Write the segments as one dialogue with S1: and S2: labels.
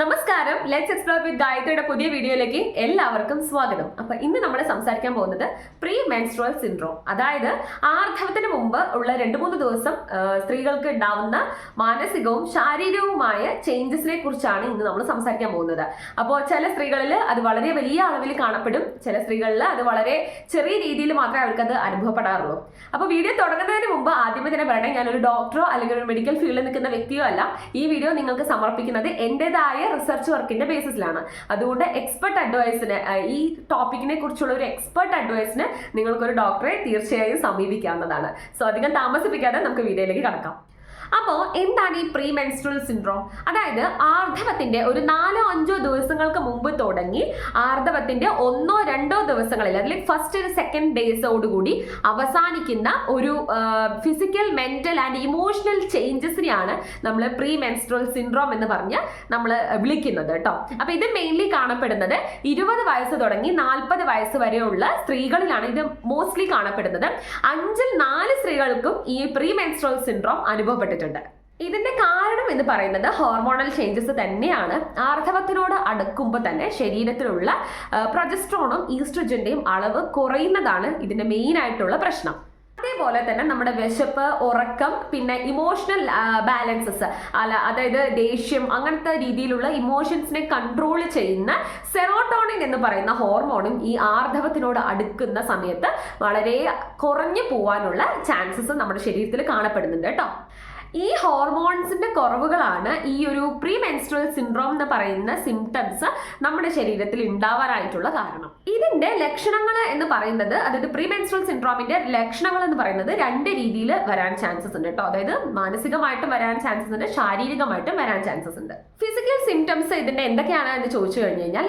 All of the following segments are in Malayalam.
S1: നമസ്കാരം. ലെറ്റ്സ് എക്സ്പ്ലോർ വിത്ത് ഗായത്രിയുടെ പുതിയ വീഡിയോയിലേക്ക് എല്ലാവർക്കും സ്വാഗതം. അപ്പൊ ഇന്ന് നമ്മൾ സംസാരിക്കാൻ പോകുന്നത് പ്രീ മെൻസ്ട്രുവൽ സിൻഡ്രോം അതായത് ആർദ്ധവത്തിന് മുമ്പ് ഉള്ള രണ്ട് മൂന്ന് ദിവസം സ്ത്രീകൾക്ക് ഉണ്ടാവുന്ന മാനസികവും ശാരീരികവുമായ ചേഞ്ചസിനെ കുറിച്ചാണ് ഇന്ന് നമ്മൾ സംസാരിക്കാൻ പോകുന്നത്. അപ്പോൾ ചില സ്ത്രീകളിൽ അത് വളരെ വലിയ അളവിൽ കാണപ്പെടും. ചില സ്ത്രീകളിൽ അത് വളരെ ചെറിയ രീതിയിൽ മാത്രമേ അവർക്ക് അത് അനുഭവപ്പെടാറുള്ളൂ. അപ്പോൾ വീഡിയോ തുടങ്ങുന്നതിന് മുമ്പ് ആദ്യമേ തന്നെ പറയണേ ഞാനൊരു ഡോക്ടറോ അല്ലെങ്കിൽ ഒരു മെഡിക്കൽ ഫീൽഡിൽ നിൽക്കുന്ന വ്യക്തിയോ അല്ല. ഈ വീഡിയോ നിങ്ങൾക്ക് സമർപ്പിക്കുന്നത് എന്റെതായ റിസർച്ച് വർക്കിന്റെ ബേസിസിലാണ് അതുകൊണ്ട് എക്സ്പെർട്ട് അഡ്വൈസിന് ഈ ടോപ്പിക്കിനെ കുറിച്ചുള്ള ഒരു എക്സ്പെർട്ട് അഡ്വൈസിന് നിങ്ങൾക്കൊരു ഡോക്ടറെ തീർച്ചയായും സമീപിക്കാവുന്നതാണ്. സോ അധികം താമസിപ്പിക്കാതെ നമുക്ക് വീഡിയോയിലേക്ക് കടക്കാം. അപ്പോൾ എന്താണ് ഈ പ്രീ മെൻസ്ട്രൽ സിൻഡ്രോം? അതായത് ആർദ്ധവത്തിന്റെ ഒരു നാലോ അഞ്ചോ ദിവസങ്ങൾക്ക് മുമ്പ് തുടങ്ങി ആർദ്ധവത്തിന്റെ ഒന്നോ രണ്ടോ ദിവസങ്ങളിൽ അതിൽ ഫസ്റ്റ് ഒരു സെക്കൻഡ് ഡേയ്സോടുകൂടി അവസാനിക്കുന്ന ഒരു ഫിസിക്കൽ മെന്റൽ ആൻഡ് ഇമോഷണൽ ചേഞ്ചസിനെയാണ് നമ്മൾ പ്രീ മെൻസ്ട്രൽ സിൻഡ്രോം എന്ന് പറഞ്ഞ് നമ്മൾ വിളിക്കുന്നത് കേട്ടോ. അപ്പൊ ഇത് മെയിൻലി കാണപ്പെടുന്നത് ഇരുപത് വയസ്സ് തുടങ്ങി നാൽപ്പത് വയസ്സ് വരെയുള്ള സ്ത്രീകളിലാണ് ഇത് മോസ്റ്റ്ലി കാണപ്പെടുന്നത്. അഞ്ചിൽ നാല് സ്ത്രീകൾക്കും ഈ പ്രീ മെൻസ്ട്രൽ സിൻഡ്രോം അനുഭവപ്പെട്ടിട്ടുണ്ട് ഇതിന്റെ കാരണം എന്ന് പറയുന്നത് ഹോർമോണൽ ചേഞ്ചസ് തന്നെയാണ്. ആർത്തവത്തിനോട് അടുക്കുമ്പോൾ തന്നെ ശരീരത്തിലുള്ള പ്രൊജസ്ട്രോണും ഈസ്ട്രജന്റെയും അളവ് കുറയുന്നതാണ് ഇതിന്റെ മെയിൻ ആയിട്ടുള്ള പ്രശ്നം. അതേപോലെ തന്നെ നമ്മുടെ വിശപ്പ് ഉറക്കം പിന്നെ ഇമോഷണൽ ബാലൻസസ് അല്ല അതായത് ദേഷ്യം അങ്ങനത്തെ രീതിയിലുള്ള ഇമോഷൻസിനെ കൺട്രോൾ ചെയ്യുന്ന സെറോട്ടോണിൻ എന്ന് പറയുന്ന ഹോർമോണും ഈ ആർദ്ധവത്തിനോട് അടുക്കുന്ന സമയത്ത് വളരെ കുറഞ്ഞു പോവാനുള്ള ചാൻസസ് നമ്മുടെ ശരീരത്തിൽ കാണപ്പെടുന്നുണ്ട് കേട്ടോ. ഈ ഹോർമോൺസിന്റെ കുറവുകളാണ് ഈ ഒരു പ്രീ മെൻസ്ട്രൽ സിൻഡ്രോം എന്ന് പറയുന്ന സിംറ്റംസ് നമ്മുടെ ശരീരത്തിൽ ഉണ്ടാവാനായിട്ടുള്ള കാരണം. ഇതിന്റെ ലക്ഷണങ്ങൾ എന്ന് പറയുന്നത് അതായത് പ്രീ മെൻസ്ട്രൽ സിൻഡ്രോമിന്റെ ലക്ഷണങ്ങൾ എന്ന് പറയുന്നത് രണ്ട് രീതിയിൽ വരാൻ ചാൻസസ് ഉണ്ട് കേട്ടോ. അതായത് മാനസികമായിട്ടും വരാൻ ചാൻസസ് ഉണ്ട് ശാരീരികമായിട്ടും വരാൻ ചാൻസസ് ഉണ്ട്. ഫിസിക്കൽ സിംറ്റംസ് ഇതിന്റെ എന്തൊക്കെയാണ് എന്ന് ചോദിച്ചു കഴിഞ്ഞു കഴിഞ്ഞാൽ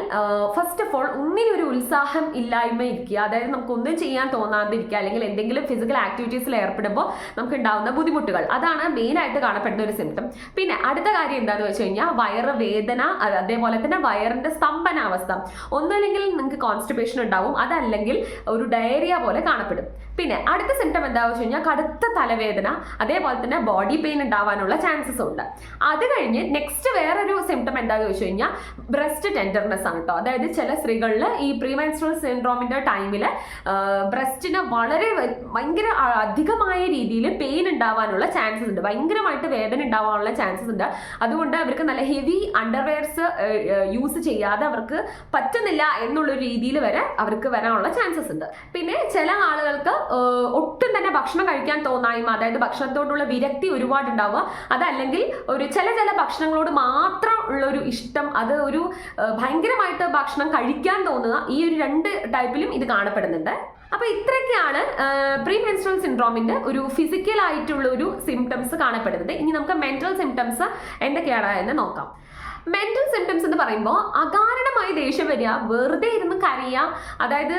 S1: ഫസ്റ്റ് ഓഫ് ഓൾ ഒന്നിനൊരു ഉത്സാഹം ഇല്ലായ്മ ഇരിക്കുക അതായത് നമുക്ക് ഒന്നും ചെയ്യാൻ തോന്നാതിരിക്കുക അല്ലെങ്കിൽ എന്തെങ്കിലും ഫിസിക്കൽ ആക്ടിവിറ്റീസിൽ ഏർപ്പെടുമ്പോൾ നമുക്ക് ഉണ്ടാവുന്ന ബുദ്ധിമുട്ടുകൾ. അതാണ് മെയിൻ ആയിട്ട് കാണപ്പെടുന്ന ഒരു സിംറ്റം പിന്നെ അടുത്ത കാര്യം എന്താണെന്ന് വെച്ച് കഴിഞ്ഞാൽ വയറ് വേദന അതേപോലെ തന്നെ വയറിന്റെ സ്തംഭനാവസ്ഥ. ഒന്നല്ലെങ്കിൽ നിങ്ങൾക്ക് കോൺസ്റ്റിപ്പേഷൻ ഉണ്ടാവും അതല്ലെങ്കിൽ ഒരു ഡയറിയ പോലെ കാണപ്പെടും. പിന്നെ അടുത്ത സിംറ്റം എന്താണെന്ന് വെച്ച് കഴിഞ്ഞാൽ കടുത്ത തലവേദന അതേപോലെ തന്നെ ബോഡി പെയിൻ ഉണ്ടാവാനുള്ള ചാൻസസ് ഉണ്ട്. അത് കഴിഞ്ഞ് നെക്സ്റ്റ് വേറൊരു സിംറ്റം എന്താണെന്ന് വെച്ച് കഴിഞ്ഞാൽ ബ്രസ്റ്റ് ടെൻഡർനെസ് ആണ് കേട്ടോ അതായത് ചില സ്ത്രീകളിൽ ഈ പ്രീമെൻസ്ട്രൽ സിൻഡ്രോമിന്റെ ടൈമിൽ ബ്രസ്റ്റിന് വളരെ ഭയങ്കര അധികമായ രീതിയിൽ പെയിൻ ഉണ്ടാവാനുള്ള ചാൻസസ് ഉണ്ട്. ഭയങ്കരമായിട്ട് വേദന ഉണ്ടാവാനുള്ള ചാൻസസ് ഉണ്ട്. അതുകൊണ്ട് അവർക്ക് നല്ല ഹെവി അണ്ടർവെയർസ് യൂസ് ചെയ്യാതെ അവർക്ക് പറ്റുന്നില്ല എന്നുള്ള രീതിയിൽ വരെ അവർക്ക് വരാനുള്ള ചാൻസസ് ഉണ്ട്. പിന്നെ ചില ആളുകൾക്ക് ഒട്ടും തന്നെ ഭക്ഷണം കഴിക്കാൻ തോന്നായ്മ അതായത് ഭക്ഷണത്തോടുള്ള വിരക്തി ഒരുപാട് ഉണ്ടാവുക അതല്ലെങ്കിൽ ഒരു ചില ചില ഭക്ഷണങ്ങളോട് മാത്രം ഉള്ള ഒരു ഇഷ്ടം അത് ഒരു ഭയങ്കരമായിട്ട് ഭക്ഷണം കഴിക്കാൻ തോന്നുക ഈ ഒരു രണ്ട് ടൈപ്പിലും ഇത് കാണപ്പെടുന്നുണ്ട്. അപ്പൊ ഇത്രയൊക്കെയാണ് പ്രീ മെൻസ്ട്രൽ സിൻഡ്രോമിന്റെ ഒരു ഫിസിക്കൽ ആയിട്ടുള്ള ഒരു സിംറ്റംസ് കാണപ്പെടുന്നത്. ഇനി നമുക്ക് മെന്റൽ സിംറ്റംസ് എന്തൊക്കെയാണ് എന്ന് നോക്കാം. മെന്റൽ സിംറ്റംസ് എന്ന് പറയുമ്പോൾ അകാരണമായി ദേഷ്യം വരിക വെറുതെ ഇരുന്ന് കരയുക അതായത്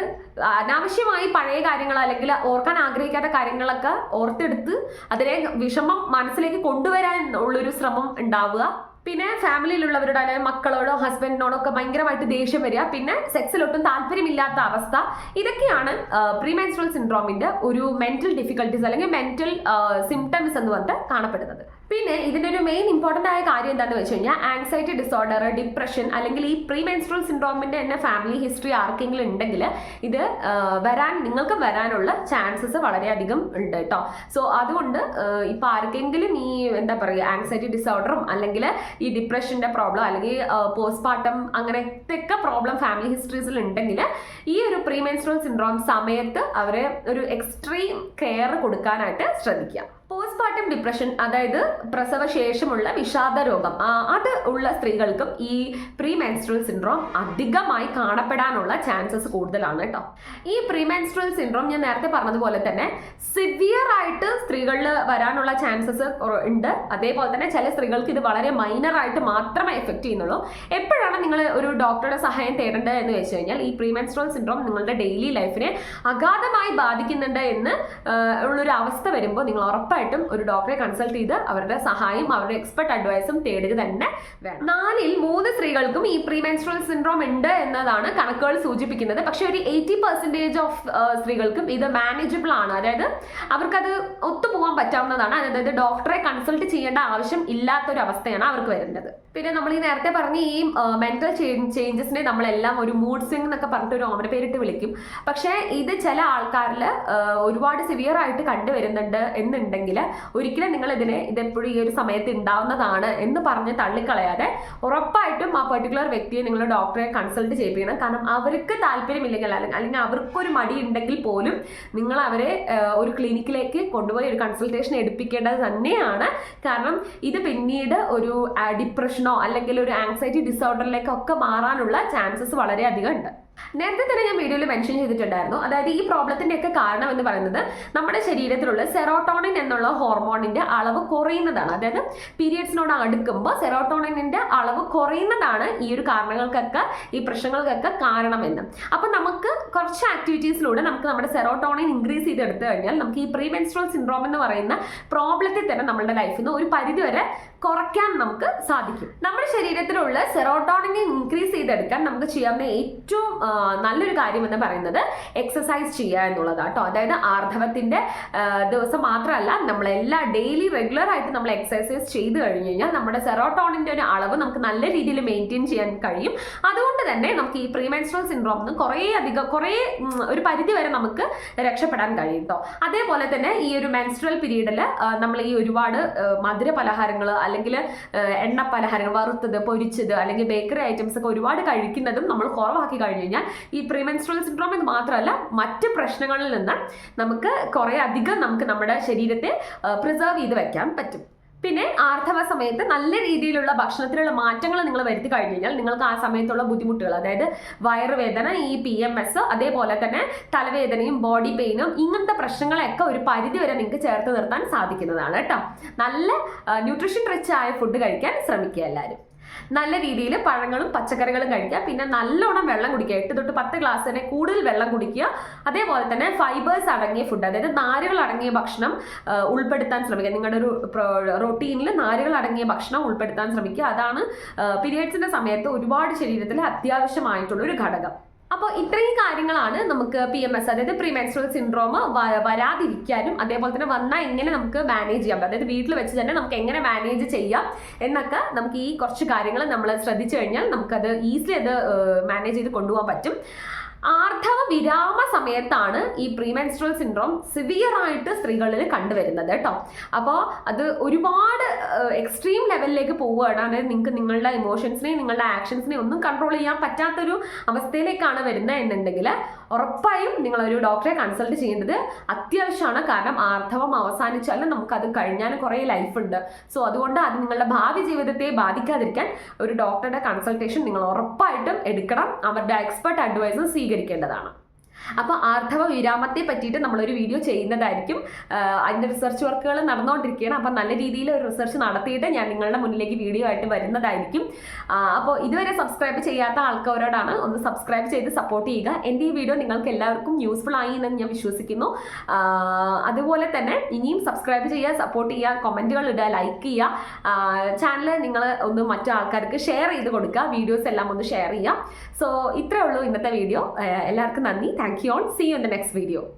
S1: അനാവശ്യമായി പഴയ കാര്യങ്ങൾ അല്ലെങ്കിൽ ഓർക്കാൻ ആഗ്രഹിക്കാത്ത കാര്യങ്ങളൊക്കെ ഓർത്തെടുത്ത് അതിനെ വിഷമം മനസ്സിലേക്ക് കൊണ്ടുവരാൻ ഉള്ളൊരു ശ്രമം ഉണ്ടാവുക പിന്നെ ഫാമിലിയിലുള്ളവരോട് അല്ലെങ്കിൽ മക്കളോടോ ഹസ്ബൻഡിനോടോ ഒക്കെ ഭയങ്കരമായിട്ട് ദേഷ്യം വരിക. പിന്നെ സെക്സിലൊട്ടും താല്പര്യമില്ലാത്ത അവസ്ഥ. ഇതൊക്കെയാണ് പ്രീമെൻസ്ട്രൽ സിൻഡ്രോമിന്റെ ഒരു മെന്റൽ ഡിഫിക്കൽട്ടീസ് അല്ലെങ്കിൽ മെന്റൽ സിംറ്റംസ് എന്ന് പറഞ്ഞിട്ട് കാണപ്പെടുന്നത്. പിന്നെ ഇതിന്റെ ഒരു മെയിൻ ഇമ്പോർട്ടന്റ് ആയ കാര്യം എന്താണെന്ന് വെച്ച് കഴിഞ്ഞാൽ ആങ്സൈറ്റി ഡിസോർഡർ ഡിപ്രഷൻ അല്ലെങ്കിൽ ഈ പ്രീ മെൻസ്ട്രൽ സിൻഡ്രോമിന്റെ തന്നെ ഫാമിലി ഹിസ്റ്ററി ആർക്കെങ്കിലും ഉണ്ടെങ്കിൽ ഇത് വരാൻ നിങ്ങൾക്ക് വരാനുള്ള ചാൻസസ് വളരെയധികം ഉണ്ട് കേട്ടോ സോ അതുകൊണ്ട് ഇപ്പോൾ ഇപ്പൊ ആർക്കെങ്കിലും ഈ എന്താ പറയുക ആങ്സൈറ്റി ഡിസോർഡറും അല്ലെങ്കിൽ ഈ ഡിപ്രഷന്റെ പ്രോബ്ലം അല്ലെങ്കിൽ പോസ്റ്റ്മോർട്ടം അങ്ങനത്തെ ഒക്കെ പ്രോബ്ലം ഫാമിലി ഹിസ്റ്ററീസിൽ ഉണ്ടെങ്കിൽ ഈ ഒരു പ്രീ മെൻസ്ട്രൽ സിൻഡ്രോം സമയത്ത് അവരെ ഒരു എക്സ്ട്രീം കെയർ കൊടുക്കാനായിട്ട് ശ്രദ്ധിക്കുക. പോസ്റ്റ്മോർട്ടം ഡിപ്രഷൻ അതായത് പ്രസവശേഷമുള്ള വിഷാദ രോഗം അത് ഉള്ള സ്ത്രീകൾക്കും ഈ പ്രീ മെൻസ്ട്രൽ സിൻഡ്രോം അധികമായി കാണപ്പെടാനുള്ള ചാൻസസ് കൂടുതലാണ് കേട്ടോ ഈ പ്രീ മെൻസ്ട്രൽ സിൻഡ്രോം ഞാൻ നേരത്തെ പറഞ്ഞതുപോലെ തന്നെ സിവിയർ ആയിട്ട് സ്ത്രീകളിൽ വരാനുള്ള ചാൻസസ് ഉണ്ട്. അതേപോലെ തന്നെ ചില സ്ത്രീകൾക്ക് ഇത് വളരെ മൈനർ ആയിട്ട് മാത്രമേ എഫക്റ്റ് ചെയ്യുന്നുള്ളൂ. എപ്പോഴാണ് നിങ്ങൾ ഒരു ഡോക്ടറുടെ സഹായം തേടേണ്ടത് എന്ന് വെച്ച് കഴിഞ്ഞാൽ ഈ പ്രീ മെൻസ്ട്രൽ സിൻഡ്രോം നിങ്ങളുടെ ഡെയിലി ലൈഫിനെ അഗാധമായി ബാധിക്കുന്നുണ്ട് എന്ന് ഉള്ളൊരു അവസ്ഥ വരുമ്പോൾ നിങ്ങൾ ഉറപ്പായിട്ടും ഒരു ഡോക്ടറെ കൺസൾട്ട് ചെയ്ത് അവരുടെ സഹായം അവരുടെ എക്സ്പെർട്ട് അഡ്വൈസും തേടുക തന്നെ വേണം. നാലിൽ മൂന്ന് സ്ത്രീകൾക്കും ഈ പ്രീമെൻസ്ട്രൽ സിൻഡ്രോം ഉണ്ട് എന്നതാണ് കണക്കുകൾ സൂചിപ്പിക്കുന്നത്. പക്ഷെ ഒരു എയ്റ്റി പെർസെന്റേജ് ഓഫ് സ്ത്രീകൾക്കും ഇത് മാനേജബിൾ ആണ്. അതായത് അവർക്കത് ഒത്തുപോകാൻ പറ്റാവുന്നതാണ്. അതായത് ഡോക്ടറെ കൺസൾട്ട് ചെയ്യേണ്ട ആവശ്യം ഇല്ലാത്തൊരു അവസ്ഥയാണ് അവർക്ക് വരുന്നത്. പിന്നെ നമ്മൾ ഈ നേരത്തെ പറഞ്ഞ ഈ മെന്റൽ ചേഞ്ചസിനെ നമ്മളെല്ലാം ഒരു മൂഡ് സ്വിംഗ് എന്നൊക്കെ പറഞ്ഞിട്ട് ഒരു ഓമന പേരിട്ട് വിളിക്കും. പക്ഷേ ഇത് ചില ആൾക്കാരിൽ ഒരുപാട് സിവിയർ ആയിട്ട് കണ്ടുവരുന്നുണ്ട് എന്നുണ്ടെങ്കിൽ ഒരിക്കലും നിങ്ങൾ ഇതിനെ ഇതെപ്പോഴും ഈ ഒരു സമയത്ത് ഉണ്ടാവുന്നതാണ് എന്ന് പറഞ്ഞ് തള്ളിക്കളയാതെ ഉറപ്പായിട്ടും ആ പെർട്ടിക്കുലർ വ്യക്തിയെ നിങ്ങൾ ഡോക്ടറെ കൺസൾട്ട് ചെയ്യിപ്പിക്കണം. കാരണം അവർക്ക് താല്പര്യമില്ലെങ്കിൽ അല്ലെങ്കിൽ അവർക്കൊരു മടി ഉണ്ടെങ്കിൽ പോലും നിങ്ങൾ അവരെ ഒരു ക്ലിനിക്കിലേക്ക് കൊണ്ടുപോയി ഒരു കൺസൾട്ടേഷൻ എടുപ്പിക്കേണ്ടത് തന്നെയാണ്. കാരണം ഇത് പിന്നീട് ഒരു ഡിപ്രഷനോ അല്ലെങ്കിൽ ഒരു ആങ്സൈറ്റി ഡിസോർഡറിലേക്കൊക്കെ മാറാനുള്ള ചാൻസസ് വളരെയധികം ഉണ്ട്. നേരത്തെ തന്നെ ഞാൻ വീഡിയോയിൽ മെൻഷൻ ചെയ്തിട്ടുണ്ടായിരുന്നു. അതായത് ഈ പ്രോബ്ലത്തിന്റെ ഒക്കെ കാരണം എന്ന് പറയുന്നത് നമ്മുടെ ശരീരത്തിലുള്ള സെറോട്ടോണിൻ എന്നുള്ള ഹോർമോണിന്റെ അളവ് കുറയുന്നതാണ്. അതായത് പീരിയഡ്സിനോട് അടുക്കുമ്പോൾ സെറോട്ടോണിന്റെ അളവ് കുറയുന്നതാണ് ഈ ഒരു കാരണങ്ങൾക്കൊക്കെ ഈ പ്രശ്നങ്ങൾക്കൊക്കെ കാരണമെന്ന് അപ്പം നമുക്ക് കുറച്ച് ആക്ടിവിറ്റീസിലൂടെ നമുക്ക് നമ്മുടെ സെറോട്ടോണിൻ ഇൻക്രീസ് ചെയ്തെടുത്തു കഴിഞ്ഞാൽ നമുക്ക് ഈ പ്രീ പ്രീമെൻസ്ട്രൽ സിൻഡ്രോം എന്ന് പറയുന്ന പ്രോബ്ലത്തെ തന്നെ നമ്മുടെ ലൈഫിൽ നിന്ന് ഒരു പരിധിവരെ കുറയ്ക്കാൻ നമുക്ക് സാധിക്കും. നമ്മുടെ ശരീരത്തിലുള്ള സെറോട്ടോണിനെ ഇൻക്രീസ് ചെയ്തെടുക്കാൻ നമുക്ക് ചെയ്യാവുന്ന ഏറ്റവും നല്ലൊരു കാര്യം എന്ന് പറയുന്നത് എക്സസൈസ് ചെയ്യുക എന്നുള്ളതാണ് കേട്ടോ. അതായത് ആർദ്ധവത്തിന്റെ ദിവസം മാത്രമല്ല നമ്മളെല്ലാ ഡെയിലി റെഗുലർ ആയിട്ട് നമ്മൾ എക്സസൈസ് ചെയ്ത് കഴിഞ്ഞ് കഴിഞ്ഞാൽ നമ്മുടെ സെറോട്ടോണിന്റെ ഒരു അളവ് നമുക്ക് നല്ല രീതിയിൽ മെയിന്റെയിൻ ചെയ്യാൻ കഴിയും. അതുകൊണ്ട് തന്നെ നമുക്ക് ഈ പ്രീമെൻസ്ട്രൽ സിൻഡ്രോം നിന്ന് കുറേ അധികം കുറേ ഒരു പരിധി വരെ നമുക്ക് രക്ഷപ്പെടാൻ കഴിയും കേട്ടോ. അതേപോലെ തന്നെ ഈ ഒരു മെൻസ്ട്രൽ പീരീഡിൽ നമ്മൾ ഈ ഒരുപാട് മധുര പലഹാരങ്ങൾ അല്ലെങ്കിൽ എണ്ണ പലഹാരങ്ങൾ വറുത്തത് പൊരിച്ചത് അല്ലെങ്കിൽ ബേക്കറി ഐറ്റംസ് ഒക്കെ ഒരുപാട് കഴിക്കുന്നതും നമ്മൾ കുറവാക്കി കഴിഞ്ഞു ഈ പ്രീമെൻസ്ട്രൽ സിൻഡ്രോം എന്ന് മാത്രമല്ല മറ്റ് പ്രശ്നങ്ങളിൽ നിന്ന് നമുക്ക് കുറേ അധികം നമുക്ക് നമ്മുടെ ശരീരത്തെ പ്രിസർവ് ചെയ്ത് വെക്കാൻ പറ്റും. പിന്നെ ആർത്തവ സമയത്ത് നല്ല രീതിയിലുള്ള ഭക്ഷണത്തിലുള്ള മാറ്റങ്ങൾ നിങ്ങൾ വരുത്തി കഴിഞ്ഞു കഴിഞ്ഞാൽ നിങ്ങൾക്ക് ആ സമയത്തുള്ള ബുദ്ധിമുട്ടുകൾ അതായത് വയറുവേദന ഈ പി എം എസ് അതേപോലെ തന്നെ തലവേദനയും ബോഡി പെയിനും ഇങ്ങനത്തെ പ്രശ്നങ്ങളെയൊക്കെ ഒരു പരിധി വരെ നിങ്ങൾക്ക് ചേർത്ത് നിർത്താൻ സാധിക്കുന്നതാണ് കേട്ടോ. നല്ല ന്യൂട്രീഷൻ റിച്ച് ആയ ഫുഡ് കഴിക്കാൻ ശ്രമിക്കുക എല്ലാവരും. നല്ല രീതിയിൽ പഴങ്ങളും പച്ചക്കറികളും കഴിക്കുക. പിന്നെ നല്ലോണം വെള്ളം കുടിക്കുക. എട്ട് തൊട്ട് പത്ത് ഗ്ലാസ് തന്നെ കൂടുതൽ വെള്ളം കുടിക്കുക. അതേപോലെ തന്നെ ഫൈബേഴ്സ് അടങ്ങിയ ഫുഡ് അതായത് നാരുകൾ അടങ്ങിയ ഭക്ഷണം ഉൾപ്പെടുത്താൻ ശ്രമിക്കുക. നിങ്ങളുടെ ഒരു റൊട്ടീനിൽ നാരുകൾ അടങ്ങിയ ഭക്ഷണം ഉൾപ്പെടുത്താൻ ശ്രമിക്കുക. അതാണ് പീരിയഡ്സിന്റെ സമയത്ത് ഒരുപാട് ശരീരത്തിൽ അത്യാവശ്യമായിട്ടുള്ള ഒരു ഘടകം. അപ്പോൾ ഇത്രയും കാര്യങ്ങളാണ് നമുക്ക് പി എം എസ് അതായത് പ്രീമെൻസ്ട്രൽ മെൻസ്ട്രൽ സിൻഡ്രോം വരാതിരിക്കാനും അതേപോലെ തന്നെ വന്നാൽ എങ്ങനെ നമുക്ക് മാനേജ് ചെയ്യാം അതായത് വീട്ടിൽ വെച്ച് തന്നെ നമുക്ക് എങ്ങനെ മാനേജ് ചെയ്യാം എന്നൊക്കെ നമുക്ക് ഈ കുറച്ച് കാര്യങ്ങൾ നമ്മൾ ശ്രദ്ധിച്ചു കഴിഞ്ഞാൽ നമുക്കത് ഈസിലി അത് മാനേജ് ചെയ്ത് കൊണ്ടുപോകാൻ പറ്റും. ആർത്തവ വിരാമ സമയത്താണ് ഈ പ്രീമെൻസ്ട്രൽ സിൻഡ്രോം സിവിയർ ആയിട്ട് സ്ത്രീകളിൽ കണ്ടുവരുന്നത് കേട്ടോ അപ്പോൾ അത് ഒരുപാട് എക്സ്ട്രീം ലെവലിലേക്ക് പോവുകയാണ്. അതായത് നിങ്ങൾക്ക് നിങ്ങളുടെ ഇമോഷൻസിനെയും നിങ്ങളുടെ ആക്ഷൻസിനെയും ഒന്നും കൺട്രോൾ ചെയ്യാൻ പറ്റാത്തൊരു അവസ്ഥയിലേക്കാണ് വരുന്നത് എന്നുണ്ടെങ്കിൽ ഉറപ്പായും നിങ്ങളൊരു ഡോക്ടറെ കൺസൾട്ട് ചെയ്യേണ്ടത് അത്യാവശ്യമാണ്. കാരണം ആർദ്ധവം അവസാനിച്ചാലും നമുക്കത് കഴിഞ്ഞാൽ കുറേ ലൈഫ് ഉണ്ട്. സോ അതുകൊണ്ട് അത് നിങ്ങളുടെ ഭാവി ജീവിതത്തെ ബാധിക്കാതിരിക്കാൻ ഒരു ഡോക്ടറുടെ കൺസൾട്ടേഷൻ നിങ്ങൾ ഉറപ്പായിട്ടും എടുക്കണം. അവരുടെ എക്സ്പെർട്ട് അഡ്വൈസ് സ്വീകരിക്കേണ്ടതാണ് അപ്പോൾ ആർത്തവ വിരാമത്തെ പറ്റിയിട്ട് നമ്മളൊരു വീഡിയോ ചെയ്യുന്നതായിരിക്കും. അതിന്റെ റിസർച്ച് വർക്കുകൾ നടന്നുകൊണ്ടിരിക്കുകയാണ്. അപ്പോൾ നല്ല രീതിയിൽ ഒരു റിസർച്ച് നടത്തിയിട്ട് ഞാൻ നിങ്ങളുടെ മുന്നിലേക്ക് വീഡിയോ ആയിട്ട് വരുന്നതായിരിക്കും. അപ്പോൾ ഇതുവരെ സബ്സ്ക്രൈബ് ചെയ്യാത്ത ആൾക്കാരോടാണ് ഒന്ന് സബ്സ്ക്രൈബ് ചെയ്ത് സപ്പോർട്ട് ചെയ്യുക. എന്റെ ഈ വീഡിയോ നിങ്ങൾക്ക് എല്ലാവർക്കും യൂസ്ഫുൾ ആയി എന്ന് ഞാൻ വിശ്വസിക്കുന്നു. അതുപോലെ തന്നെ ഇനിയും സബ്സ്ക്രൈബ് ചെയ്യുക സപ്പോർട്ട് ചെയ്യുക കമന്റുകൾ ഇടുക ലൈക്ക് ചെയ്യുക. ചാനൽ നിങ്ങൾ ഒന്ന് മറ്റു ആൾക്കാർക്ക് ഷെയർ ചെയ്ത് കൊടുക്കുക. വീഡിയോസ് എല്ലാം ഒന്ന് ഷെയർ ചെയ്യുക. സോ ഇത്രയേ ഉള്ളൂ ഇന്നത്തെ വീഡിയോ. എല്ലാവർക്കും നന്ദി. Thank you all. See you in the next video.